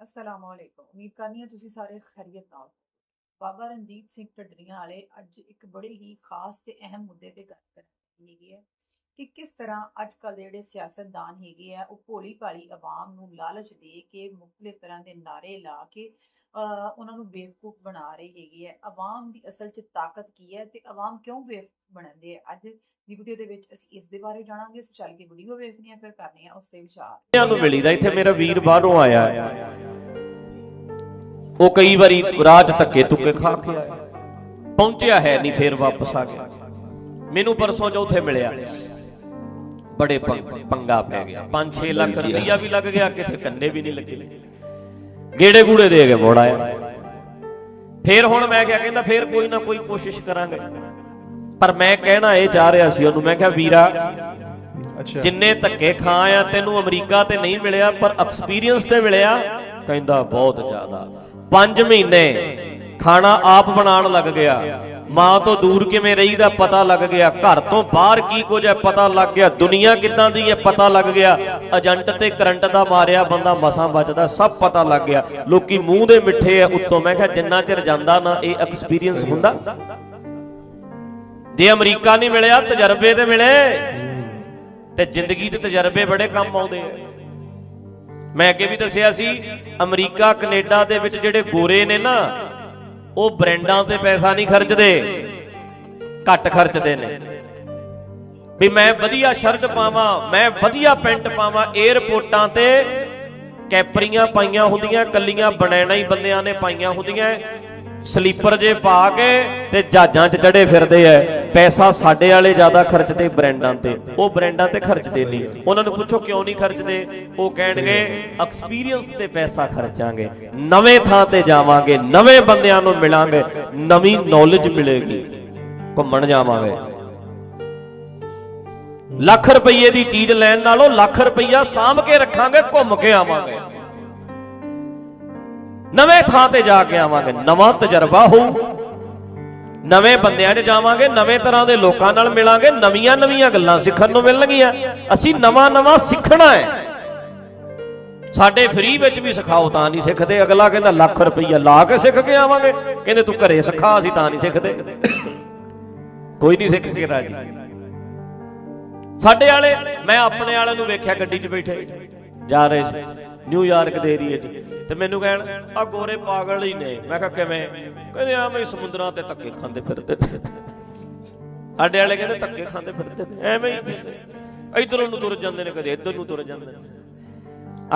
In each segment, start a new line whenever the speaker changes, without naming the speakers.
ਅਸਲਾਮ ਵਾਲੇਕੁਮ ਉਮੀਦ ਕਰਨੀ ਹੈ ਤੁਸੀਂ ਸਾਰੇ ਖੈਰੀਅਤ ਨਾਲ ਬਾਬਾ ਰਣਜੀਤ ਸਿੰਘ ਢੱਡਰੀਆਂ ਵਾਲੇ ਅੱਜ ਇੱਕ ਬੜੇ ਹੀ ਖਾਸ ਤੇ ਅਹਿਮ ਮੁੱਦੇ ਤੇ ਗੱਲ ਕਰਨ ਹੈਗੀ ਹੈ ਕਿ ਕਿਸ ਤਰ੍ਹਾਂ ਅੱਜ ਕੱਲ੍ਹ ਜਿਹੜੇ ਸਿਆਸਤਦਾਨ ਹੈਗੇ ਆ ਉਹ ਭੋਲੀ ਭਾਲੀ ਆਵਾਮ ਨੂੰ ਲਾਲਚ ਦੇ ਕੇ ਮੁxtਲਿਫ ਤਰ੍ਹਾਂ ਦੇ ਨਾਰੇ ਲਾ ਕੇ ਉਹਨਾਂ ਨੂੰ ਬੇਵਕੂਫ ਬਣਾ ਰਹੇ ਹੈਗੇ ਹੈ ਆਵਾਮ ਦੀ ਅਸਲ 'ਚ ਤਾਕਤ ਕੀ ਹੈ ਤੇ ਆਵਾਮ ਕਿਉਂ ਬੇਵਕੂਫ ਬਣਦੇ ਆ ਅੱਜ ਦੀ ਵੀਡੀਓ ਦੇ ਵਿੱਚ ਅਸੀਂ ਇਸ ਦੇ ਬਾਰੇ ਜਾਣਾਂਗੇ ਸੋ ਚੱਲ ਕੇ ਵੀਡੀਓ ਵੇਖਣੀ ਆ ਫਿਰ ਕਰਨੀ ਆ ਉਸ ਤੇ ਵਿਚਾਰ
ਬੱਚਿਆਂ ਨੂੰ ਮਿਲੀਦਾ ਇੱਥੇ ਮੇਰਾ ਵੀਰ ਬਾਹਰੋਂ ਆਇਆ ਉਹ ਕਈ ਵਾਰੀ 'ਚ ਧੱਕੇ ਤੁੱਕੇ ਖਾ ਕੇ ਆਇਆ ਪਹੁੰਚਿਆ ਹੈ ਨਹੀਂ ਫੇਰ ਵਾਪਸ ਆ ਗਿਆ। ਮੈਨੂੰ ਪਰਸੋਂ ਚੌਥੇ ਮਿਲਿਆ। ਬੜੇ ਪੰਗ- ਪੰਗਾ ਪੈ ਗਿਆ। 5-6 ਲੱਖ ਰੁਪਈਆ ਵੀ ਲੱਗ ਗਿਆ ਕਿਥੇ ਕੰਨੇ ਵੀ ਨਹੀਂ ਲੱਗੇ। ਗੇੜੇ ਗੂੜੇ ਦੇ ਕੇ ਮੋੜ ਆਇਆ। ਫੇਰ ਹੁਣ ਮੈਂ ਕਿਹਾ ਕਹਿੰਦਾ ਫੇਰ ਕੋਈ ਨਾ ਕੋਈ ਕੋਸ਼ਿਸ਼ ਕਰਾਂਗੇ। ਪਰ ਮੈਂ ਕਹਿਣਾ ਇਹ ਚਾਹ ਰਿਹਾ ਸੀ ਉਹਨੂੰ ਮੈਂ ਕਿਹਾ ਵੀਰਾ
ਅੱਛਾ।
ਜਿੰਨੇ ਧੱਕੇ ਖਾ ਆ ਤੈਨੂੰ ਅਮਰੀਕਾ ਤੇ ਨਹੀਂ ਮਿਲਿਆ ਪਰ ਐਕਸਪੀਰੀਅੰਸ ਤੇ ਮਿਲਿਆ ਕਹਿੰਦਾ ਬਹੁਤ ਜ਼ਿਆਦਾ। 5 ਮਹੀਨੇ ਖਾਣਾ ਆਪ ਬਣਾਉਣ ਲੱਗ ਗਿਆ। ਮਾਂ ਤੋਂ ਦੂਰ ਕਿਵੇਂ ਰਹੀਦਾ ਪਤਾ ਲੱਗ ਗਿਆ। ਘਰ ਤੋਂ ਬਾਹਰ ਕੀ ਕੁਝ ਹੈ ਪਤਾ ਲੱਗ ਗਿਆ। ਦੁਨੀਆ ਕਿੱਦਾਂ ਦੀ ਹੈ ਪਤਾ ਲੱਗ ਗਿਆ। ਏਜੰਟ ਤੇ ਕਰੰਟ ਦਾ ਮਾਰਿਆ ਬੰਦਾ ਮਸਾਂ ਬਚਦਾ, ਸਭ ਪਤਾ ਲੱਗ ਗਿਆ। ਲੋਕੀ ਮੂੰਹ ਦੇ ਮਿੱਠੇ ਆ ਉੱਤੋਂ। ਮੈਂ ਕਿਹਾ, ਜਿੰਨਾ ਚਿਰ ਜਾਂਦਾ ਨਾ, ਇਹ ਐਕਸਪੀਰੀਅੰਸ ਹੁੰਦਾ। ਜੇ ਅਮਰੀਕਾ ਨਹੀਂ ਮਿਲਿਆ, ਤਜਰਬੇ ਤੇ ਮਿਲੇ। ਤੇ ਜ਼ਿੰਦਗੀ ਦੇ ਤਜਰਬੇ ਬੜੇ ਕੰਮ ਆਉਂਦੇ ਆ। ਮੈਂ ਅੱਗੇ ਵੀ ਦੱਸਿਆ ਸੀ, ਅਮਰੀਕਾ, ਕੈਨੇਡਾ ਦੇ ਵਿੱਚ ਜਿਹੜੇ ਗੋਰੇ ਨੇ ਨਾ, ਉਹ ਬ੍ਰਾਂਡਾਂ ਤੇ ਪੈਸਾ ਨਹੀਂ ਖਰਚਦੇ, ਘੱਟ ਖਰਚਦੇ ਨੇ। ਵੀ ਮੈਂ ਵਧੀਆ ਸ਼ਰਟ ਪਾਵਾਂ, ਮੈਂ ਵਧੀਆ ਪੈਂਟ ਪਾਵਾਂ 에ਅਰਪੋਰਟਾਂ ਤੇ ਕੈਪਰੀਆਂ ਪਾਈਆਂ ਹੁੰਦੀਆਂ, ਕੱਲੀਆਂ ਬਣੈਣਾ ਹੀ ਬੰਦਿਆਂ ਨੇ ਪਾਈਆਂ ਹੁੰਦੀਆਂ ਸਲੀਪਰ ਜੇ ਪਾ ਕੇ ਤੇ ਜਹਾਜ਼ਾਂ 'ਚ ਚੜੇ ਫਿਰਦੇ ਐ। ਪੈਸਾ ਸਾਡੇ ਵਾਲੇ ਜ਼ਿਆਦਾ ਖਰਚਦੇ ਬ੍ਰਾਂਡਾਂ ਤੇ। ਉਹ ਬ੍ਰਾਂਡਾਂ ਤੇ ਖਰਚਦੇ ਨਹੀਂ। ਉਹਨਾਂ ਨੂੰ ਪੁੱਛੋ ਕਿਉਂ ਨਹੀਂ ਖਰਚਦੇ? ਉਹ ਕਹਿਣਗੇ ਐਕਸਪੀਰੀਅੰਸ ਤੇ ਪੈਸਾ ਖਰਚਾਂਗੇ। ਨਵੇਂ ਥਾਂ ਤੇ ਜਾਵਾਂਗੇ। ਨਵੇਂ ਬੰਦਿਆਂ ਨੂੰ ਮਿਲਾਂਗੇ। ਨਵੀਂ ਨੌਲੇਜ ਮਿਲੇਗੀ। ਘੁੰਮਣ ਜਾਵਾਂਗੇ। ਲੱਖ ਰੁਪਏ ਦੀ ਚੀਜ਼ ਲੈਣ ਨਾਲੋਂ ਲੱਖ ਰੁਪਈਆ ਸਾਂਭ ਕੇ ਰੱਖਾਂਗੇ, ਘੁੰਮ ਕੇ ਆਵਾਂਗੇ। ਨਵੇਂ ਥਾਂ ਤੇ ਜਾ ਕੇ ਆਵਾਂਗੇ, ਨਵਾਂ ਤਜਰਬਾ ਹੋਊ। ਨਵੇਂ ਬੰਦਿਆਂ 'ਚ ਜਾਵਾਂਗੇ, ਨਵੇਂ ਤਰ੍ਹਾਂ ਦੇ ਲੋਕਾਂ ਨਾਲ ਮਿਲਾਂਗੇ, ਨਵੀਆਂ ਨਵੀਆਂ ਗੱਲਾਂ ਸਿੱਖਣ ਨੂੰ ਮਿਲਣਗੀਆਂ। ਅਸੀਂ ਨਵਾਂ ਨਵਾਂ ਸਿੱਖਣਾ ਹੈ। ਸਾਡੇ ਫ੍ਰੀ ਵਿੱਚ ਵੀ ਸਿਖਾਓ, ਤਾਂ ਨਹੀਂ ਸਿੱਖਦੇ। ਅਗਲਾ ਕਹਿੰਦਾ, ਲੱਖ ਰੁਪਈਆ ਲਾ ਕੇ ਸਿੱਖ ਕੇ ਆਵਾਂਗੇ। ਕਹਿੰਦੇ, ਤੂੰ ਘਰੇ ਸਿਖਾ, ਅਸੀਂ ਤਾਂ ਨਹੀਂ ਸਿੱਖਦੇ। ਕੋਈ ਨਹੀਂ ਸਿੱਖ ਕੇ ਰਾਜੀ। ਸਾਡੇ ਵਾਲੇ, ਮੈਂ ਆਪਣੇ ਵਾਲੇ ਨੂੰ ਵੇਖਿਆ ਗੱਡੀ 'ਚ ਬੈਠੇ। ਜਾ ਰਹੇ ਸੀ। ਨਿਊਯਾਰਕ ਦੇ ਏਰੀਏ 'ਚ। ਤੇ ਮੈਨੂੰ ਕਹਿਣ ਆ ਗੋਰੇ ਪਾਗਲ ਹੀ ਨੇ। ਮੈਂ ਕਿਹਾ, ਕਿਵੇਂ? ਕਹਿੰਦੇ ਆ ਸਮੁੰਦਰਾਂ ਤੇ ਧੱਕੇ ਖਾਂਦੇ ਫਿਰਦੇ ਸਾਡੇ ਵਾਲੇ ਕਹਿੰਦੇ, ਧੱਕੇ ਖਾਂਦੇ ਫਿਰਦੇ ਐਵੇਂ ਹੀ। ਇਧਰੋਂ ਨੂੰ ਤੁਰ ਜਾਂਦੇ ਨੇ, ਕਦੇ ਇੱਧਰ ਨੂੰ ਤੁਰ ਜਾਂਦੇ ਨੇ।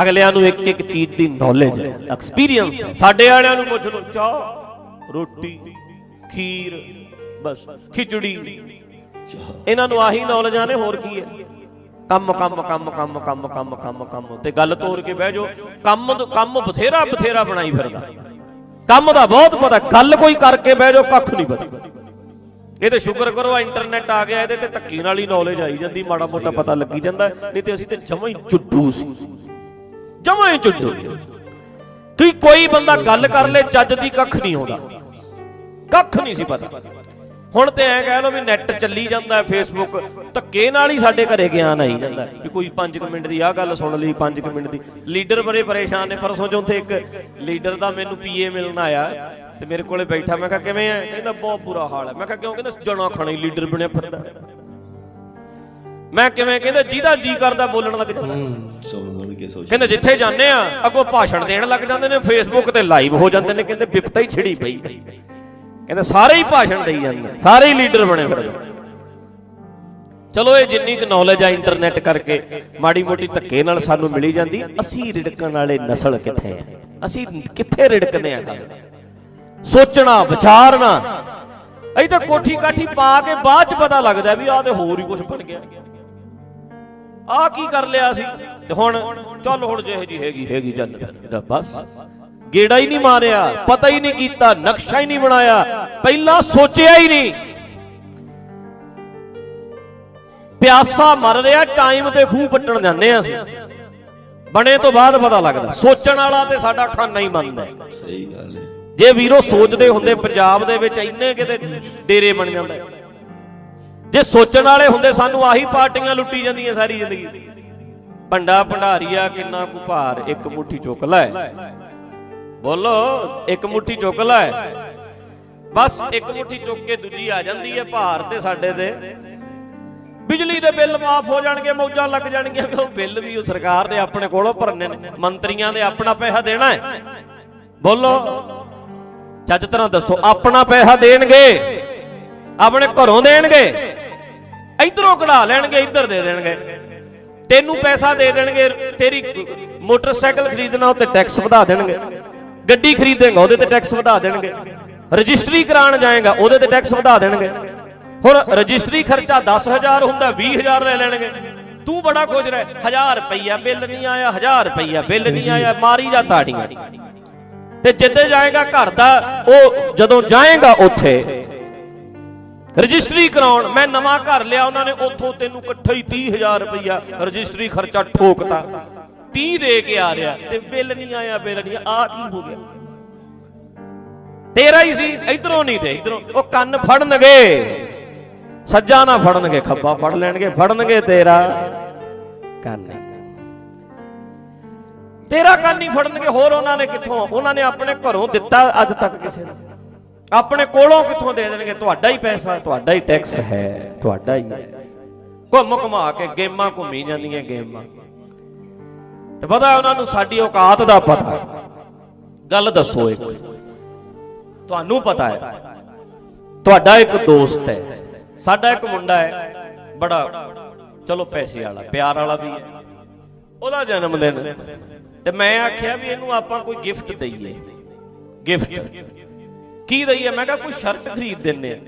ਅਗਲਿਆਂ ਨੂੰ ਇੱਕ ਇੱਕ ਚੀਜ਼ ਦੀ ਨੌਲੇਜ ਹੈ ਐਕਸਪੀਰੀਅੰਸ ਸਾਡੇ ਵਾਲਿਆਂ ਨੂੰ ਪੁੱਛ ਲਓ, ਚਾਹ, ਰੋਟੀ, ਖੀਰ, ਬਸ, ਖਿਚੜੀ। ਇਹਨਾਂ ਨੂੰ ਆਹੀ ਨੌਲੇਜਾਂ ਨੇ ਹੋਰ ਕੀ ਹੈ? ਕੰਮ ਕੰਮ ਕੰਮ ਕੰਮ ਕੰਮ ਕੰਮ ਕੰਮ ਕੰਮ। ਤੇ ਗੱਲ ਤੋੜ ਕੇ ਬਹਿ ਜਾਓ। ਕੰਮ ਕੰਮ ਬਥੇਰਾ ਬਥੇਰਾ ਬਣਾਈ ਫਿਰਦਾ। ਕੰਮ ਦਾ ਬਹੁਤ ਪਤਾ। ਗੱਲ ਕੋਈ ਕਰਕੇ ਬਹਿ ਜਾਓ, ਕੱਖ ਨਹੀਂ ਪਤਾ। ਇਹ ਤੇ ਸ਼ੁਕਰ ਕਰੋ, ਆ ਇੰਟਰਨੈਟ ਆ ਗਿਆ, ਇਹਦੇ ਤੇ ਧੱਕੀ ਨਾਲ ਹੀ ਨੌਲੇਜ ਆਈ ਜਾਂਦੀ, ਮਾੜਾ ਮੋਟਾ ਪਤਾ ਲੱਗੀ ਜਾਂਦਾ। ਨਹੀਂ ਤੇ ਅਸੀਂ ਤੇ ਜਮਾਂ ਹੀ ਚੁੱਡੂ ਸੀ। ਜਮਾਂ ਹੀ ਚੁੱਡੂ ਕਿ ਕੋਈ ਬੰਦਾ ਗੱਲ ਕਰ ਲੇ ਚੱਜ ਦੀ ਕੱਖ ਨਹੀਂ ਆਉਂਦਾ। ਕੱਖ ਨਹੀਂ ਸੀ ਪਤਾ। ਹੁਣ ਤੇ ਐ ਕਹਿ ਲਓ ਵੀ ਨੈਟ ਚੱਲੀ ਜਾਂਦਾ ਹੈ ਫੇਸਬੁੱਕ ਧੱਕੇ ਨਾਲ ਹੀ ਸਾਡੇ ਘਰੇ ਗਿਆਨ ਆਈ ਜਾਂਦਾ ਵੀ ਕੋਈ 5 ਮਿੰਟ ਦੀ ਆਹ ਗੱਲ ਸੁਣ ਲਈ 5 ਮਿੰਟ ਦੀ। ਲੀਡਰ ਬੜੇ ਪਰੇਸ਼ਾਨ ਨੇ ਪਰਸੋਂ ਚੋਂ ਉੱਥੇ ਇੱਕ। ਲੀਡਰ ਦਾ ਮੈਨੂੰ ਪੀਏ ਮਿਲਣ ਆਇਆ ਤੇ ਮੇਰੇ ਕੋਲੇ ਬੈਠਾ ਮੈਂ ਕਿਹਾ ਕਿਵੇਂ ਆ ਕਹਿੰਦਾ ਬਹੁਤ ਬੁਰਾ ਹਾਲ ਹੈ। ਮੈਂ ਕਿਹਾ ਕਿਉਂ? ਕਹਿੰਦਾ ਜਣਾ ਖਾਣਾ ਲੀਡਰ ਬਣਿਆ ਫਿਰਦਾ। ਮੈਂ ਕਿਵੇਂ? ਕਹਿੰਦਾ ਜਿਹਦਾ ਜੀ ਕਰਦਾ ਬੋਲਣ ਲੱਗ ਜਾਂਦਾ। ਕਹਿੰਦੇ ਜਿੱਥੇ ਜਾਂਦੇ ਆ ਅੱਗੋਂ ਭਾਸ਼ਣ ਦੇਣ ਲੱਗ ਜਾਂਦੇ ਨੇ ਫੇਸਬੁੱਕ ਤੇ ਲਾਈਵ ਹੋ ਜਾਂਦੇ ਨੇ ਕਹਿੰਦੇ ਵਿਪਤਾ ਹੀ ਛਿੜੀ ਪਈ। ਕਹਿੰਦੇ ਸਾਰੇ ਹੀ ਭਾਸ਼ਣ ਦੇਈ ਜਾਂਦੇ ਸਾਰੇ ਹੀ ਲੀਡਰ ਬਣੇ ਫਿਰਦੇ ਚਲੋ ਇਹ ਜਿੰਨੀ ਕੁ ਨੌਲੇਜ ਆ ਇੰਟਰਨੈਟ ਕਰਕੇ, ਮਾੜੀ ਮੋਟੀ ਧੱਕੇ ਨਾਲ ਸਾਨੂੰ ਮਿਲੀ ਜਾਂਦੀ, ਅਸੀਂ ਰਿੜਕਣ ਵਾਲੇ ਨਸਲ ਕਿੱਥੇ ਆ? ਅਸੀਂ ਕਿੱਥੇ ਰਿੜਕਦੇ ਆ ਸੋਚਣਾ, ਵਿਚਾਰਨਾ। ਅਸੀਂ ਤਾਂ ਕੋਠੀ ਕਾਠੀ ਪਾ ਕੇ ਬਾਅਦ ਚ ਪਤਾ ਲੱਗਦਾ ਵੀ ਆਹ ਤੇ ਹੋਰ ਹੀ ਕੁਝ ਬਣ ਗਿਆ। ਆਹ ਕੀ ਕਰ ਲਿਆ ਸੀ ਤੇ ਹੁਣ, ਚੱਲ ਹੁਣ ਜਿਹੇ ਜੀ ਹੈਗੀ ਹੈਗੀ ਜੰਨਤ। ਬਸ। ਗੇੜਾ ਹੀ ਨਹੀਂ ਮਾਰਿਆ ਪਤਾ ਹੀ ਨਹੀਂ ਕੀਤਾ ਨਕਸ਼ਾ ਹੀ ਨਹੀਂ ਬਣਾਇਆ ਪਹਿਲਾਂ ਸੋਚਿਆ ਹੀ ਨਹੀਂ। ਪਿਆਸਾ ਮਰ ਰਿਹਾ ਟਾਈਮ ਤੇ ਖੂਹ ਪੱਟਣ ਜਾਂਦੇ ਆ ਅਸੀਂ। ਬਣੇ ਤੋਂ ਬਾਅਦ ਪਤਾ ਲੱਗਦਾ ਸੋਚਣ ਵਾਲਾ ਤੇ ਸਾਡਾ ਖਾਨਾ ਹੀ ਮੰਨਦਾ
ਸਹੀ ਗੱਲ ਹੈ।
ਜੇ ਵੀਰੋ ਸੋਚਦੇ ਹੁੰਦੇ ਪੰਜਾਬ ਦੇ ਵਿੱਚ ਇੰਨੇ ਕਿਤੇ ਡੇਰੇ ਬਣ ਜਾਂਦਾ। ਜੇ ਸੋਚਣ ਵਾਲੇ ਹੁੰਦੇ ਸਾਨੂੰ ਆਹੀ ਪਾਰਟੀਆਂ ਲੁੱਟੀ ਜਾਂਦੀਆਂ ਸਾਰੀ ਜ਼ਿੰਦਗੀ। ਭੰਡਾ ਭੰਡਾਰੀਆ ਕਿੰਨਾ ਕੁ ਭਾਰ ਇੱਕ ਮੁੱਠੀ ਚੁੱਕ ਲੈ। ਬੋਲੋ ਇੱਕ ਮੁੱਠੀ ਚੁੱਕ ਲੈ। ਬਸ ਇੱਕ ਮੁੱਠੀ ਚੁੱਕ ਕੇ ਦੂਜੀ ਆ ਜਾਂਦੀ ਹੈ ਭਾਰ ਤੇ ਸਾਡੇ ਤੇ। ਬਿਜਲੀ ਦੇ ਬਿੱਲ ਮਾਫ ਹੋ ਜਾਣਗੇ ਮੌਜਾਂ ਲੱਗ ਜਾਣਗੀਆਂ ਉਹ ਬਿੱਲ ਵੀ ਉਹ ਸਰਕਾਰ ਨੇ ਆਪਣੇ ਕੋਲੋਂ ਭਰਨੇ ਨੇ ਮੰਤਰੀਆਂ ਦੇ ਆਪਣਾ ਪੈਸਾ ਦੇਣਾ ਹੈ। ਬੋਲੋ ਚੱਜ ਤਰ੍ਹਾਂ ਦੱਸੋ ਆਪਣਾ ਪੈਸਾ ਦੇਣਗੇ ਆਪਣੇ ਘਰੋਂ ਦੇਣਗੇ ਇਧਰੋਂ ਕਢਾ ਲੈਣਗੇ ਇੱਧਰ ਦੇ ਦੇਣਗੇ। ਤੈਨੂੰ ਪੈਸਾ ਦੇ ਦੇਣਗੇ ਤੇਰੀ ਮੋਟਰਸਾਈਕਲ ਖਰੀਦਣਾ ਉੱਤੇ ਟੈਕਸ ਵਧਾ ਦੇਣਗੇ। ਗੱਡੀ ਖਰੀਦੇਗਾ, ਉਹਦੇ ਤੇ ਟੈਕਸ ਵਧਾ ਦੇਣਗੇ। ਰਜਿਸਟਰੀ ਕਰਾਉਣ ਜਾਏਗਾ, ਉਹਦੇ ਤੇ ਟੈਕਸ ਵਧਾ ਦੇਣਗੇ। ਹੁਣ ਰਜਿਸਟਰੀ ਖਰਚਾ 10000 ਹੁੰਦਾ 20000 ਲੈ ਲੈਣਗੇ। ਤੂੰ ਬੜਾ ਖੁਸ਼ ਰਹਿ 1000 ਰੁਪਈਆ ਬਿੱਲ ਨਹੀਂ ਆਇਆ 1000 ਰੁਪਈਆ ਬਿੱਲ ਨਹੀਂ ਆਇਆ, ਮਾਰੀ ਜਾ ਤਾੜੀਆਂ। ਤੇ ਜਿੱਦੇ ਜਾਏਗਾ ਘਰ ਦਾ, ਉਹ ਜਦੋਂ ਜਾਏਗਾ ਉੱਥੇ, ਰਜਿਸਟਰੀ ਕਰਾਉਣ, ਮੈਂ ਨਵਾਂ ਘਰ ਲਿਆ, ਉਹਨਾਂ ਨੇ ਉੱਥੋਂ ਤੈਨੂੰ ਇਕੱਠਾ ਹੀ 30000 ਰੁਪਈਆ ਰਜਿਸਟਰੀ ਖਰਚਾ ਠੋਕਤਾ। 30 ਦੇ ਕੇ ਆ ਰਿਹਾ ਤੇ ਬਿੱਲ ਨਹੀਂ ਆਇਆ ਬਿੱਲ ਨਹੀਂ ਆ ਕੀ ਹੋ ਗਿਆ? ਤੇਰਾ ਹੀ ਸੀ, ਇਧਰੋਂ ਨਹੀਂ ਤੇ ਇਧਰੋਂ, ਉਹ ਕੰਨ ਫੜਨਗੇ। ਸੱਜਾ ਨਾ ਫੜਨਗੇ, ਖੱਬਾ ਫੜ ਲੈਣਗੇ, ਫੜਨਗੇ ਤੇਰਾ ਕੰਨ। ਤੇਰਾ ਕੰਨ ਹੀ ਫੜਨਗੇ, ਹੋਰ ਉਹਨਾਂ ਨੇ ਕਿੱਥੋਂ? ਉਹਨਾਂ ਨੇ ਆਪਣੇ ਘਰੋਂ ਦਿੱਤਾ ਅੱਜ ਤੱਕ ਕਿਸੇ ਨੂੰ। ਆਪਣੇ ਕੋਲੋਂ ਕਿੱਥੋਂ ਦੇ ਦੇਣਗੇ? ਤੁਹਾਡਾ ਹੀ ਪੈਸਾ, ਤੁਹਾਡਾ ਹੀ ਟੈਕਸ ਹੈ, ਤੁਹਾਡਾ ਹੀ। ਘੁੰਮ ਘੁਮਾ ਕੇ ਗੇਮਾਂ ਘੁੰਮੀ ਜਾਂਦੀਆਂ ਗੇਮਾਂ। ਤੇ ਪਤਾ ਉਹਨਾਂ ਨੂੰ ਸਾਡੀ ਔਕਾਤ ਦਾ ਪਤਾ ਹੈ। ਗੱਲ ਦੱਸੋ ਇੱਕ। ਤੁਹਾਨੂੰ ਪਤਾ ਹੈ। ਤੁਹਾਡਾ ਇੱਕ ਦੋਸਤ ਹੈ। ਸਾਡਾ ਇੱਕ ਮੁੰਡਾ ਹੈ। ਬੜਾ, ਚਲੋ ਪੈਸੇ ਵਾਲਾ, ਪਿਆਰ ਵਾਲਾ ਵੀ ਹੈ। ਉਹਦਾ ਜਨਮ ਦਿਨ। ਤੇ ਮੈਂ ਆਖਿਆ ਵੀ ਇਹਨੂੰ ਆਪਾਂ ਕੋਈ ਗਿਫਟ ਦਈਏ। ਗਿਫਟ ਕੀ ਦਈਏ? ਮੈਂ ਕਿਹਾ ਕੋਈ ਸ਼ਰਟ ਖਰੀਦ ਦਿੰਨੇ ਆ।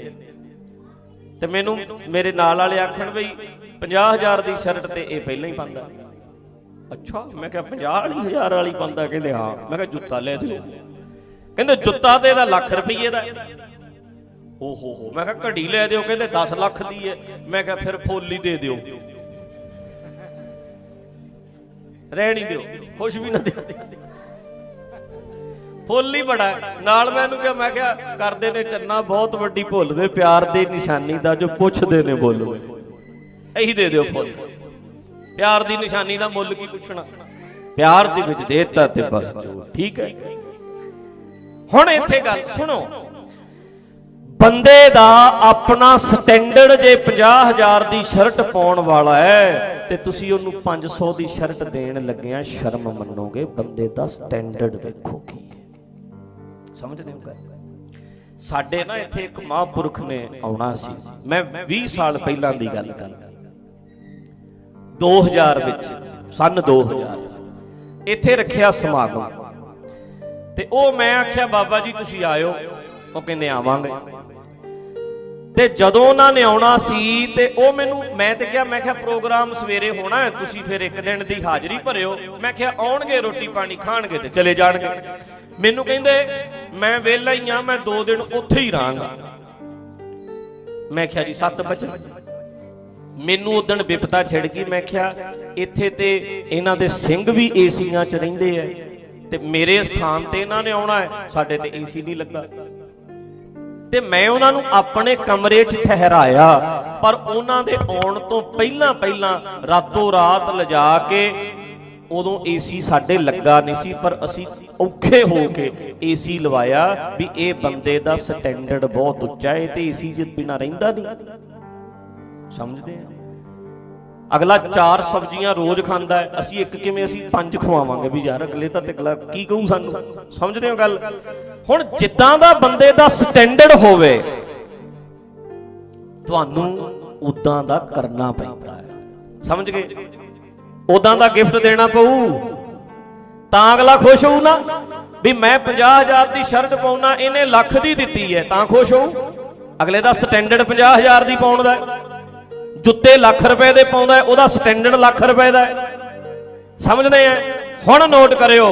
ਤੇ ਮੈਨੂੰ, ਮੇਰੇ ਨਾਲ ਵਾਲੇ ਆਖਣ ਬਈ 50000 ਦੀ ਸ਼ਰਟ ਤੇ ਇਹ ਪਹਿਲਾਂ ਹੀ ਪਾਉਂਦਾ। ਅੱਛਾ ਮੈਂ ਕਿਹਾ 50000 ਵਾਲੀ ਪਾਉਂਦਾ ਕਹਿੰਦੇ ਹਾਂ। ਮੈਂ ਕਿਹਾ ਜੁੱਤਾ ਲੈ ਦਿਓ। ਕਹਿੰਦੇ ਜੁੱਤਾ ਤੇ ਇਹਦਾ ਲੱਖ ਰੁਪਏ ਦਾ। ਓ ਹੋ ਹੋ ਮੈਂ ਕਿਹਾ ਘੜੀ ਲੈ ਦਿਓ ਕਹਿੰਦੇ 10 ਲੱਖ ਦੀ ਹੈ ਮੈਂ ਕਿਹਾ ਫਿਰ ਫੁੱਲ ਦੇ ਦਿਓ। ਰਹਿਣ ਦਿਓ। ਖੁਸ਼ ਵੀ ਨਾ ਦਿਓ। ਫੁੱਲ ਹੀ। ਬੜਾ। ਨਾਲ ਮੈਂ ਇਹਨੂੰ ਕਿਹਾ ਮੈਂ ਕਿਹਾ ਕਰਦੇ ਨੇ ਚੰਨਾ ਬਹੁਤ ਵੱਡੀ ਭੁੱਲ ਵੇ ਪਿਆਰ ਦੀ ਨਿਸ਼ਾਨੀ ਦਾ ਜੋ ਪੁੱਛਦੇ ਨੇ ਬੋਲੋ। ਇਹੀ ਦੇ ਦਿਓ ਫੁੱਲ। ਪਿਆਰ ਦੀ ਨਿਸ਼ਾਨੀ ਦਾ ਮੁੱਲ ਕੀ ਪੁੱਛਣਾ? ਪਿਆਰ ਦੇ ਵਿੱਚ ਦੇਤਾ ਤੇ ਬਸ ਜੋ, ਠੀਕ ਹੈ? ਹੁਣ ਇੱਥੇ ਗੱਲ ਸੁਣੋ। ਬੰਦੇ ਦਾ ਆਪਣਾ ਸਟੈਂਡਰਡ ਜੇ 50000 ਦੀ ਸ਼ਰਟ ਪਾਉਣ ਵਾਲਾ ਹੈ, ਤੇ ਤੁਸੀਂ ਉਹਨੂੰ 500 ਦੀ ਸ਼ਰਟ ਦੇਣ ਲੱਗਿਆ ਸ਼ਰਮ ਮੰਨੋਗੇ, ਬੰਦੇ ਦਾ ਸਟੈਂਡਰਡ ਵੇਖੋ ਕੀ ਹੈ। ਸਮਝਦੇ ਹੋ ਗੱਲ? ਸਾਡੇ ਨਾ ਇੱਥੇ ਇੱਕ ਮਹਾਂਪੁਰਖ ਨੇ ਆਉਣਾ ਸੀ। ਮੈਂ 20 ਸਾਲ ਪਹਿਲਾਂ ਦੀ ਗੱਲ ਕਰਦਾ। 2000 ਵਿੱਚ, ਸਨ 2000 ਚ ਇੱਥੇ ਰੱਖਿਆ ਸਮਾਗਮ। ਤੇ ਉਹ ਮੈਂ ਆਖਿਆ, ਬਾਬਾ ਜੀ, ਤੁਸੀਂ ਆਇਓ। ਉਹ ਕਹਿੰਦੇ, ਆਵਾਂਗੇ। ਤੇ ਜਦੋਂ ਉਹਨਾਂ ਨੇ ਆਉਣਾ ਸੀ, ਤੇ ਉਹ ਮੈਨੂੰ, ਮੈਂ ਤੇ ਕਿਹਾ, ਮੈਂ ਕਿਹਾ, ਪ੍ਰੋਗਰਾਮ ਸਵੇਰੇ ਹੋਣਾ ਹੈ, ਤੁਸੀਂ ਫਿਰ ਇੱਕ ਦਿਨ ਦੀ ਹਾਜ਼ਰੀ ਭਰਿਓ। ਮੈਂ ਕਿਹਾ, ਆਉਣਗੇ, ਰੋਟੀ ਪਾਣੀ ਖਾਣਗੇ ਤੇ ਚਲੇ ਜਾਣਗੇ। ਮੈਨੂੰ ਕਹਿੰਦੇ, ਮੈਂ ਵਿਹਲਾ ਹੀ ਆ ਮੈਂ 2 ਦਿਨ ਉੱਥੇ ਹੀ ਰਹਾਂਗਾ। ਮੈਂ ਕਿਹਾ, ਜੀ 7 ਵਜੇ। ਮੈਨੂੰ ਉਦਣ ਵਿਪਤਾ ਛਿੜ ਗਈ। ਮੈਂ ਕਿਹਾ, ਇੱਥੇ ਤੇ ਇਹਨਾਂ ਦੇ ਸਿੰਘ ਵੀ ਏਸੀਆਂ 'ਚ ਰਹਿੰਦੇ ਐ ਤੇ ਮੇਰੇ ਸਥਾਨ ਤੇ ਇਹਨਾਂ ਨੇ ਆਉਣਾ ਹੈ ਸਾਡੇ ਤੇ ਏਸੀ ਨਹੀਂ ਲੱਗਾ। ਤੇ ਮੈਂ ਉਹਨਾਂ ਨੂੰ ਆਪਣੇ ਕਮਰੇ 'ਚ ਠਹਿਰਾਇਆ, ਪਰ ਉਹਨਾਂ ਦੇ ਆਉਣ ਤੋਂ ਪਹਿਲਾਂ ਪਹਿਲਾਂ ਰਾਤੋਂ ਰਾਤ ਲਿਜਾ ਕੇ ਉਦੋਂ ਏਸੀ ਸਾਡੇ ਲੱਗਾ ਨਹੀਂ ਸੀ, ਪਰ ਅਸੀਂ ਔਖੇ ਹੋ ਕੇ ਏਸੀ ਲਵਾਇਆ ਵੀ ਇਹ ਬੰਦੇ ਦਾ ਸਟੈਂਡਰਡ ਬਹੁਤ ਉੱਚਾ ਹੈ ਤੇ ਏਸੀ 'ਚ ਬਿਨਾ ਰਹਿੰਦਾ ਨਹੀਂ। ਸਮਝਦੇ ਆ। ਅਗਲਾ ਚਾਰ ਸਬਜ਼ੀਆਂ ਰੋਜ਼ ਖਾਂਦਾ ਹੈ। ਅਸੀਂ ਇੱਕ ਕਿਵੇਂ ਅਸੀਂ ਪੰਜ ਖਵਾਵਾਂਗੇ? ਵੀ ਯਾਰ ਅਗਲੇ ਤਾਂ ਤੇ ਕੀ ਕਹੂ ਸਾਨੂੰ? ਸਮਝਦੇ ਹੋ ਗੱਲ? ਹੁਣ ਜਿੱਦਾਂ ਦਾ ਬੰਦੇ ਦਾ ਸਟੈਂਡਰਡ ਹੋਵੇ, ਤੁਹਾਨੂੰ ਉਦਾਂ ਦਾ ਕਰਨਾ ਪੈਂਦਾ ਹੈ। ਸਮਝ ਗਏ? ਉਦਾਂ ਦਾ ਗਿਫਟ ਦੇਣਾ ਪਊ, ਤਾਂ ਅਗਲਾ ਖੁਸ਼ ਹੋਊ ਨਾ। ਵੀ ਮੈਂ 50000 ਦੀ ਸ਼ਰਟ ਪਾਉਣਾ, ਇਹਨੇ ਲੱਖ ਦੀ ਦਿੱਤੀ ਹੈ, ਤਾਂ ਖੁਸ਼ ਹੋਊ। ਅਗਲੇ ਦਾ ਸਟੈਂਡਰਡ 50000 ਦੀ ਪਾਉਣ ਦਾ ਹੈ। ਜੁੱਤੇ ਲੱਖ ਰੁਪਏ ਦੇ ਪਾਉਂਦਾ ਉਹਦਾ ਸਟੈਂਡਰਡ ਲੱਖ ਰੁਪਏ ਦਾ ਸਮਝਦੇ ਆ? ਹੁਣ ਨੋਟ ਕਰਿਓ,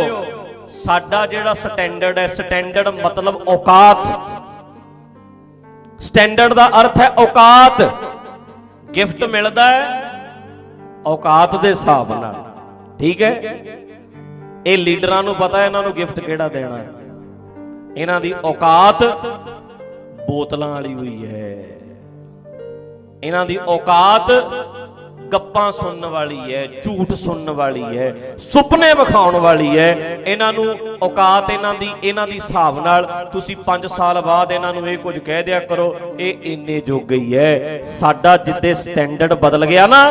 ਸਾਡਾ ਜਿਹੜਾ ਸਟੈਂਡਰਡ ਹੈ, ਸਟੈਂਡਰਡ ਮਤਲਬ ਔਕਾਤ। ਸਟੈਂਡਰਡ ਦਾ ਅਰਥ ਹੈ ਔਕਾਤ। ਗਿਫਟ ਮਿਲਦਾ ਹੈ ਔਕਾਤ ਦੇ ਹਿਸਾਬ ਨਾਲ। ਠੀਕ ਹੈ? ਇਹ ਲੀਡਰਾਂ ਨੂੰ ਪਤਾ ਇਹਨਾਂ ਨੂੰ ਗਿਫਟ ਕਿਹੜਾ ਦੇਣਾ ਹੈ। ਇਹਨਾਂ ਦੀ ਔਕਾਤ ਬੋਤਲਾਂ ਵਾਲੀ ਹੋਈ ਹੈ। ਇਹਨਾਂ ਦੀ ਔਕਾਤ ਗੱਪਾਂ ਸੁਣਨ ਵਾਲੀ ਹੈ, ਝੂਠ ਸੁਣਨ ਵਾਲੀ ਹੈ, ਸੁਪਨੇ ਵਿਖਾਉਣ ਵਾਲੀ ਹੈ। ਇਹਨਾਂ ਨੂੰ ਔਕਾਤ ਇਹਨਾਂ ਦੀ ਇਹਨਾਂ ਦੀ ਹਿਸਾਬ ਨਾਲ ਤੁਸੀਂ 5 ਸਾਲ ਬਾਅਦ ਇਹਨਾਂ ਨੂੰ ਇਹ ਕੁਝ ਕਹਿ ਦਿਆ ਕਰੋ, ਇਹ ਇੰਨੇ ਜੋਗ ਹੀ ਹੈ। ਸਾਡਾ ਜਿੱਦੇ ਸਟੈਂਡਰਡ ਬਦਲ ਗਿਆ ਨਾ,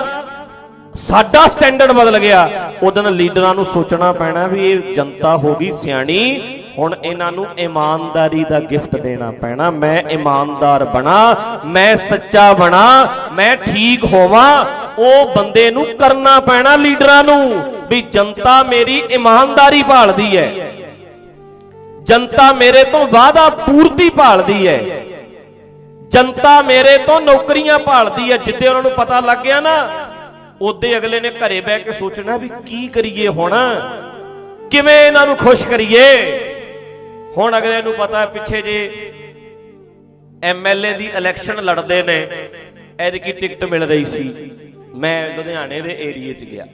ਸਾਡਾ ਸਟੈਂਡਰਡ ਬਦਲ ਗਿਆ ਉਦੋਂ ਲੀਡਰਾਂ ਨੂੰ ਸੋਚਣਾ ਪੈਣਾ ਵੀ ਇਹ ਜਨਤਾ ਹੋ ਗਈ ਸਿਆਣੀ। ਹੁਣ ਇਹਨਾਂ ਨੂੰ ਇਮਾਨਦਾਰੀ ਦਾ ਗਿਫਟ ਦੇਣਾ ਪੈਣਾ। ਮੈਂ ਇਮਾਨਦਾਰ ਬਣਾ, ਮੈਂ ਸੱਚਾ ਬਣਾ, ਮੈਂ ਠੀਕ ਹੋਵਾਂ, ਉਹ ਬੰਦੇ ਨੂੰ ਕਰਨਾ ਪੈਣਾ ਲੀਡਰਾਂ ਨੂੰ ਵੀ ਜਨਤਾ ਮੇਰੀ ਇਮਾਨਦਾਰੀ ਭਾਲਦੀ ਹੈ। ਜਨਤਾ ਮੇਰੇ ਤੋਂ ਵਾਅਦਾ ਪੂਰਤੀ ਭਾਲਦੀ ਹੈ। ਜਨਤਾ ਮੇਰੇ ਤੋਂ ਨੌਕਰੀਆਂ ਭਾਲਦੀ ਹੈ। ਜਿੱਦੇ ਉਹਨਾਂ ਨੂੰ ਪਤਾ ਲੱਗ ਗਿਆ ਨਾ, ਉਹਦੇ ਅਗਲੇ ਨੇ ਘਰੇ ਬਹਿ ਕੇ ਸੋਚਣਾ ਵੀ ਕੀ ਕਰੀਏ ਹੁਣ? ਕਿਵੇਂ ਇਹਨਾਂ ਨੂੰ ਖੁਸ਼ ਕਰੀਏ? ਹੁਣ ਅਗਲੇ ਨੂੰ ਪਤਾ ਪਿੱਛੇ ਜੇ ਐਮਐਲਏ ਦੀ ਇਲੈਕਸ਼ਨ ਲੜਦੇ ਨੇ ਐਦਕੀ ਟਿਕਟ ਮਿਲ ਰਹੀ ਸੀ? ਮੈਂ ਲੁਧਿਆਣੇ ਦੇ ਏਰੀਏ 'ਚ ਗਿਆ।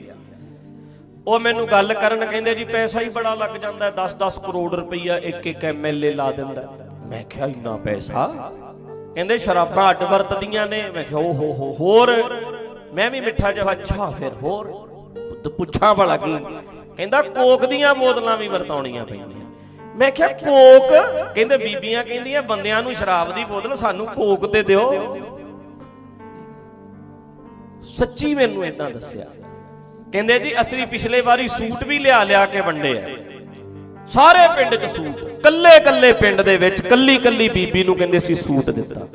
ਉਹ ਮੈਨੂੰ ਗੱਲ ਕਰਨ ਕਹਿੰਦੇ ਜੀ ਪੈਸਾ ਹੀ ਬੜਾ ਲੱਗ ਜਾਂਦਾ 10-10 ਕਰੋੜ ਰੁਪਈਆ ਇੱਕ ਇੱਕ ਐਮਐਲਏ ਲਾ ਦਿੰਦਾ ਮੈਂ ਕਿਹਾ ਇੰਨਾ ਪੈਸਾ? ਕਹਿੰਦੇ ਸ਼ਰਾਬਾਂ ਅੱਡ ਵਰਤਦੀਆਂ ਨੇ। ਮੈਂ ਕਿਹਾ ਓ ਹੋ ਹੋ ਹੋਰ? ਮੈਂ ਵੀ ਮਿੱਠਾ ਜਿਹਾ, ਅੱਛਾ, ਫਿਰ ਹੋਰ। ਪੁੱਛਾਂ ਭਲਾ ਕੀ। ਕਹਿੰਦਾ ਕੋਕ ਦੀਆਂ ਬੋਤਲਾਂ ਵੀ ਵਰਤਾਉਣੀਆਂ ਪੈਂਦੀਆਂ ਮੈਂ ਕਿਹਾ, ਕੋਕ? ਕਹਿੰਦੇ, ਬੀਬੀਆਂ ਕਹਿੰਦੀਆਂ, ਬੰਦਿਆਂ ਨੂੰ ਸ਼ਰਾਬ ਦੀ ਬੋਤਲ ਸਾਨੂੰ ਕੋਕ ਤੇ ਦਿਓ। ਸੱਚੀ ਮੈਨੂੰ ਇਦਾਂ ਦੱਸਿਆ। ਕਹਿੰਦੇ, ਜੀ, ਅਸੀਂ ਪਿਛਲੇ ਵਾਰੀ ਸੂਟ ਵੀ ਲਿਆ ਲਿਆ ਕੇ ਵੰਡੇ ਆ। ਸਾਰੇ ਪਿੰਡ 'ਚ ਸੂਟ, ਕੱਲੇ ਕੱਲੇ ਪਿੰਡ ਦੇ ਵਿੱਚ ਕੱਲੀ ਕੱਲੀ ਬੀਬੀ ਨੂੰ ਕਹਿੰਦੇ ਸੀ ਸੂਟ ਦਿੱਤਾ।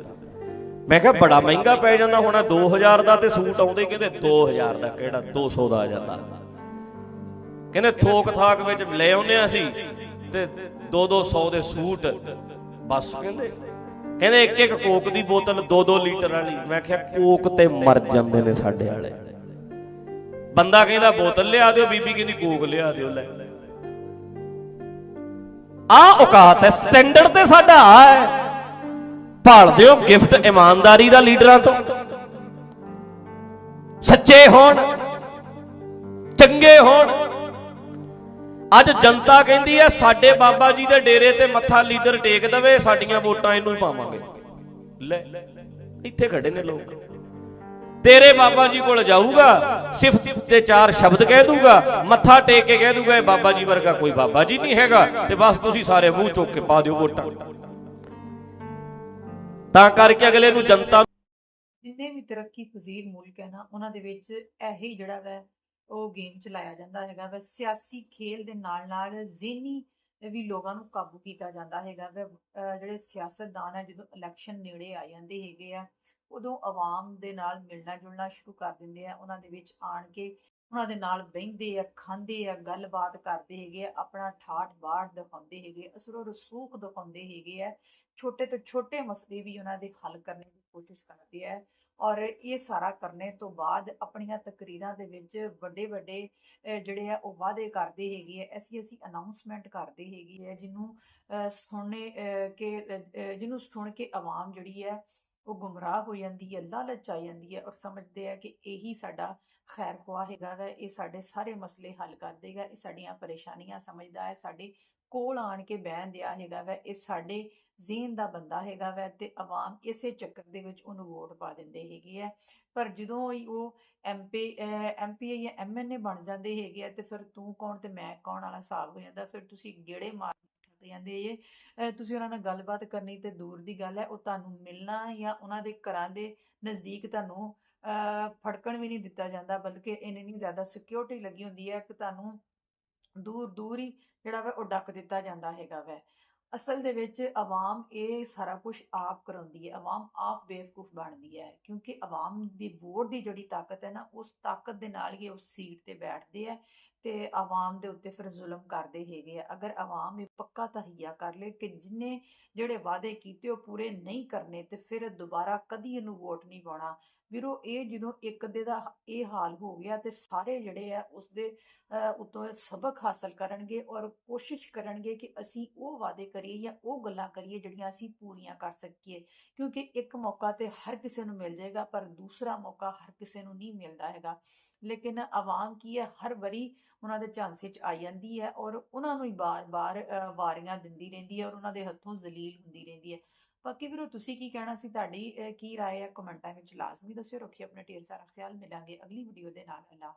ਮੈਂ ਕਿਹਾ, ਬੜਾ ਮਹਿੰਗਾ ਪੈ ਜਾਂਦਾ ਹੋਣਾ 2000 ਦਾ ਤੇ ਸੂਟ ਆਉਂਦੇ ਹੀ ਕਹਿੰਦੇ 2000 ਦਾ ਕਿਹੜਾ 200 ਦਾ ਆ ਜਾਂਦਾ। ਕਹਿੰਦੇ ਥੋਕ ਥਾਕ ਵਿੱਚ ਲੈ ਆਉਂਦੇ ਆ ਅਸੀਂ। ਤੇ 2-200 ਦੇ ਸੂਟ, ਬਸ। ਕਹਿੰਦੇ ਕਹਿੰਦੇ ਇੱਕ ਇੱਕ ਕੋਕ ਦੀ ਬੋਤਲ 2-2 ਲੀਟਰ ਵਾਲੀ। ਮੈਂ ਕਿਹਾ, ਕੋਕ ਤੇ ਮਰ ਜਾਂਦੇ ਨੇ ਸਾਡੇ ਵਾਲੇ। ਬੰਦਾ ਕਹਿੰਦਾ, ਬੋਤਲ ਲਿਆ ਦਿਓ, ਬੀਬੀ ਕਹਿੰਦੀ, ਕੋਕ ਲਿਆ ਦਿਓ, ਲੈ। ਆ ਔਕਾਤ ਹੈ ਸਟੈਂਡਰਡ ਤੇ ਸਾਡਾ ਆ ਹੈ। ਭਾਲਦੇ ਹੋ ਗਿਫਟ ਇਮਾਨਦਾਰੀ ਦਾ ਲੀਡਰਾਂ ਤੋਂ। ਸੱਚੇ ਹੋਣ, ਚੰਗੇ ਹੋਣ। ਅੱਜ ਜਨਤਾ ਕਹਿੰਦੀ ਹੈ, ਸਾਡੇ ਬਾਬਾ ਜੀ ਦੇ ਡੇਰੇ ਤੇ ਮੱਥਾ ਲੀਡਰ ਟੇਕ ਦਵੇ, ਸਾਡੀਆਂ ਵੋਟਾਂ ਇਹਨੂੰ ਹੀ ਪਾਵਾਂਗੇ। ਲੈ, ਇੱਥੇ ਖੜੇ ਨੇ ਲੋਕ। ਤੇਰੇ ਬਾਬਾ ਜੀ ਕੋਲ ਜਾਊਗਾ, ਸਿਫਤ ਤੇ ਚਾਰ ਸ਼ਬਦ ਕਹਿ ਦੂਗਾ, ਮੱਥਾ ਟੇਕ ਕੇ ਕਹਿ ਦੂਗਾ, ਇਹ ਬਾਬਾ ਜੀ ਵਰਗਾ ਕੋਈ ਬਾਬਾ ਜੀ ਨਹੀਂ ਹੈਗਾ, ਤੇ ਬਸ ਤੁਸੀਂ ਸਾਰੇ ਮੂੰਹ ਚੁੱਕ ਕੇ ਪਾ ਦਿਓ ਵੋਟਾਂ। ਤਾਂ ਕਰਕੇ ਅਗਲੇ ਨੂੰ ਜਨਤਾ
ਜਿੰਨੇ ਵੀ ਤਰੱਕੀ ਪਜ਼ੀਰ ਮੁਲਕ ਹੈ ਨਾ, ਉਹਨਾਂ ਦੇ ਵਿੱਚ ਇਹੀ ਜਿਹੜਾ ਵੈ ਉਹ ਗੇਮ ਚਲਾਇਆ ਜਾਂਦਾ ਹੈਗਾ ਵੈ। ਸਿਆਸੀ ਖੇਲ ਦੇ ਨਾਲ ਨਾਲ ਜ਼ਿਹਨੀ ਵੀ ਲੋਕਾਂ ਨੂੰ ਕਾਬੂ ਕੀਤਾ ਜਾਂਦਾ ਹੈਗਾ ਵੈ। ਜਿਹੜੇ ਸਿਆਸਤਦਾਨ ਹੈ ਜਦੋਂ ਇਲੈਕਸ਼ਨ ਨੇੜੇ ਆ ਜਾਂਦੇ ਹੈਗੇ ਆ, ਉਦੋਂ ਆਵਾਮ ਦੇ ਨਾਲ ਮਿਲਣਾ ਜੁਲਣਾ ਸ਼ੁਰੂ ਕਰ ਦਿੰਦੇ ਆ। ਉਹਨਾਂ ਦੇ ਵਿੱਚ ਆਣ ਕੇ ਉਹਨਾਂ ਦੇ ਨਾਲ ਬਹਿੰਦੇ ਆ, ਖਾਂਦੇ ਆ, ਗੱਲਬਾਤ ਕਰਦੇ ਹੈਗੇ ਆ, ਆਪਣਾ ਠਾਠ ਬਾੜ ਦਿਖਾਉਂਦੇ ਹੈਗੇ ਅਸਰੋ ਰਸੂਖ ਦਿਖਾਉਂਦੇ ਹੈਗੇ ਆ। ਛੋਟੇ ਤੋਂ ਛੋਟੇ ਮਸਲੇ ਵੀ ਉਹਨਾਂ ਦੇ ਹੱਲ ਕਰਨ ਦੀ ਕੋਸ਼ਿਸ਼ ਕਰਦੇ ਆ। ਔਰ ਇਹ ਸਾਰਾ ਕਰਨੇ ਤੋਂ ਬਾਅਦ ਆਪਣੀਆਂ ਤਕਰੀਰਾਂ ਦੇ ਵਿੱਚ ਵੱਡੇ ਵੱਡੇ ਜਿਹੜੇ ਆ ਉਹ ਵਾਅਦੇ ਕਰਦੇ ਹੈਗੇ ਆ। ਐਸੀ ਐਸੀ ਅਨਾਉਂਸਮੈਂਟ ਕਰਦੇ ਹੈਗੀ ਹੈ ਜਿਹਨੂੰ ਸੁਣਨੇ, ਅਹ ਕਿ ਜਿਹਨੂੰ ਸੁਣ ਕੇ ਆਵਾਮ ਜਿਹੜੀ ਹੈ ਉਹ ਗੁੰਮਰਾਹ ਹੋ ਜਾਂਦੀ ਹੈ, ਲਾਲਚ ਆ ਜਾਂਦੀ ਹੈ ਔਰ ਸਮਝਦੇ ਆ ਕਿ ਇਹੀ ਸਾਡਾ ਖੈਰ ਖੁਆਹ ਹੈਗਾ ਵਾ ਇਹ ਸਾਡੇ ਸਾਰੇ ਮਸਲੇ ਹੱਲ ਕਰ ਦੇਗਾ, ਇਹ ਸਾਡੀਆਂ ਪਰੇਸ਼ਾਨੀਆਂ ਸਮਝਦਾ ਹੈ, ਸਾਡੇ ਕੋਲ ਆਣ ਕੇ ਬਹਿਣ ਦਿਆ ਹੈਗਾ ਵੈ, ਇਹ ਸਾਡੇ ਜ਼ੇਨ ਦਾ ਬੰਦਾ ਹੈਗਾ ਵੈ ਤੇ ਆਵਾਮ ਇਸੇ ਚੱਕਰ ਦੇ ਵਿੱਚ ਉਹਨੂੰ ਵੋਟ ਪਾ ਦਿੰਦੇ ਹੈਗੇ ਆ। ਪਰ ਜਦੋਂ ਹੀ ਉਹ ਐਮਪੀ ਐਮਪੀ ਜਾਂ ਐਮਐਨਏ ਬਣ ਜਾਂਦੇ ਹੈਗੇ ਆ ਤੇ ਫਿਰ ਤੂੰ ਕੌਣ ਤੇ ਮੈਂ ਕੌਣ ਵਾਲਾ ਹਿਸਾਬ ਹੋ ਜਾਂਦਾ, ਫਿਰ ਤੁਸੀਂ ਗੇੜੇ ਮਾਰ ਥੱਕ ਜਾਂਦੇ ਜੇ। ਤੁਸੀਂ ਉਹਨਾਂ ਨਾਲ ਗੱਲਬਾਤ ਕਰਨੀ ਤੇ ਦੂਰ ਦੀ ਗੱਲ ਹੈ, ਉਹ ਤੁਹਾਨੂੰ ਮਿਲਣਾ ਜਾਂ ਉਹਨਾਂ ਦੇ ਘਰਾਂ ਦੇ ਨਜ਼ਦੀਕ ਤੁਹਾਨੂੰ ਫੜਕਣ ਵੀ ਨਹੀਂ ਦਿੱਤਾ ਜਾਂਦਾ, ਬਲਕਿ ਇੰਨੀ ਨਹੀਂ ਜ਼ਿਆਦਾ ਸਿਕਿਉਰਿਟੀ ਲੱਗੀ ਹੁੰਦੀ ਹੈ ਕਿ ਤੁਹਾਨੂੰ ਦੂਰ ਦੂਰ ਹੀ ਜਿਹੜਾ ਵਾ ਉਹ ਡੱਕ ਦਿੱਤਾ ਜਾਂਦਾ ਹੈਗਾ ਵੈ। ਅਸਲ ਦੇ ਵਿੱਚ ਆਵਾਮ ਇਹ ਸਾਰਾ ਕੁਝ ਆਪ ਕਰਾਉਂਦੀ ਹੈ, ਆਵਾਮ ਆਪ ਬੇਵਕੂਫ ਬਣਦੀ ਹੈ, ਕਿਉਂਕਿ ਆਵਾਮ ਦੀ ਵੋਟ ਦੀ ਜਿਹੜੀ ਤਾਕਤ ਹੈ ਨਾ, ਉਸ ਤਾਕਤ ਦੇ ਨਾਲ ਹੀ ਉਸ ਸੀਟ ਤੇ ਬੈਠਦੇ ਹੈ ਤੇ ਆਵਾਮ ਦੇ ਉੱਤੇ ਫਿਰ ਜ਼ੁਲਮ ਕਰਦੇ ਹੈਗੇ ਆ। ਅਗਰ ਆਵਾਮ ਇਹ ਪੱਕਾ ਤਹਈਆ ਕਰ ਲੇ ਕਿ ਜਿੰਨੇ ਜਿਹੜੇ ਵਾਅਦੇ ਕੀਤੇ ਉਹ ਪੂਰੇ ਨਹੀਂ ਕਰਨੇ ਤੇ ਫਿਰ ਦੁਬਾਰਾ ਕਦੀ ਇਹਨੂੰ ਵੋਟ ਨਹੀਂ ਪਾਉਣਾ ਵੀਰੋ ਇਹ ਜਦੋਂ ਇੱਕ ਦੇ ਦਾ ਇਹ ਹਾਲ ਹੋ ਗਿਆ ਤੇ ਸਾਰੇ ਜਿਹੜੇ ਆ ਉਸ ਦੇ ਉਤੋਂ ਸਬਕ ਹਾਸਲ ਕਰਨਗੇ ਔਰ ਕੋਸ਼ਿਸ਼ ਕਰਨਗੇ ਕਿ ਅਸੀਂ ਉਹ ਵਾਅਦੇ ਕਰੀਏ ਜਾਂ ਉਹ ਗੱਲਾਂ ਕਰੀਏ ਜਿਹੜੀਆਂ ਅਸੀਂ ਪੂਰੀਆਂ ਕਰ ਸਕੀਏ। ਕਿਉਂਕਿ ਇੱਕ ਮੌਕਾ ਤੇ ਹਰ ਕਿਸੇ ਨੂੰ ਮਿਲ ਜਾਏਗਾ ਪਰ ਦੂਸਰਾ ਮੌਕਾ ਹਰ ਕਿਸੇ ਨੂੰ ਨਹੀਂ ਮਿਲਦਾ ਹੈਗਾ। ਲੇਕਿਨ ਆਵਾਮ ਕੀ ਹੈ? ਹਰ ਵਾਰੀ ਉਹਨਾਂ ਦੇ ਝਾਂਸੇ 'ਚ ਆ ਜਾਂਦੀ ਹੈ ਔਰ ਉਹਨਾਂ ਨੂੰ ਹੀ ਬਾਰ-ਬਾਰ ਅਹ, ਵਾਰੀਆਂ ਦਿੰਦੀ ਰਹਿੰਦੀ ਹੈ ਔਰ ਉਹਨਾਂ ਦੇ ਹੱਥੋਂ ਜ਼ਲੀਲ ਹੁੰਦੀ ਰਹਿੰਦੀ ਹੈ। ਬਾਕੀ ਵੀਰੋ, ਤੁਸੀਂ ਕੀ ਕਹਿਣਾ ਸੀ? ਤੁਹਾਡੀ ਕੀ ਰਾਏ ਹੈ ਕਮੈਂਟਾਂ ਵਿੱਚ ਲਾਜ਼ਮੀ ਦੱਸਿਓ ਰੱਖਿਓ ਆਪਣਾ ਢੇਰ ਸਾਰਾ ਖਿਆਲ ਮਿਲਾਂਗੇ ਅਗਲੀ ਵੀਡੀਓ ਦੇ ਨਾਲ, ਅੱਲਾ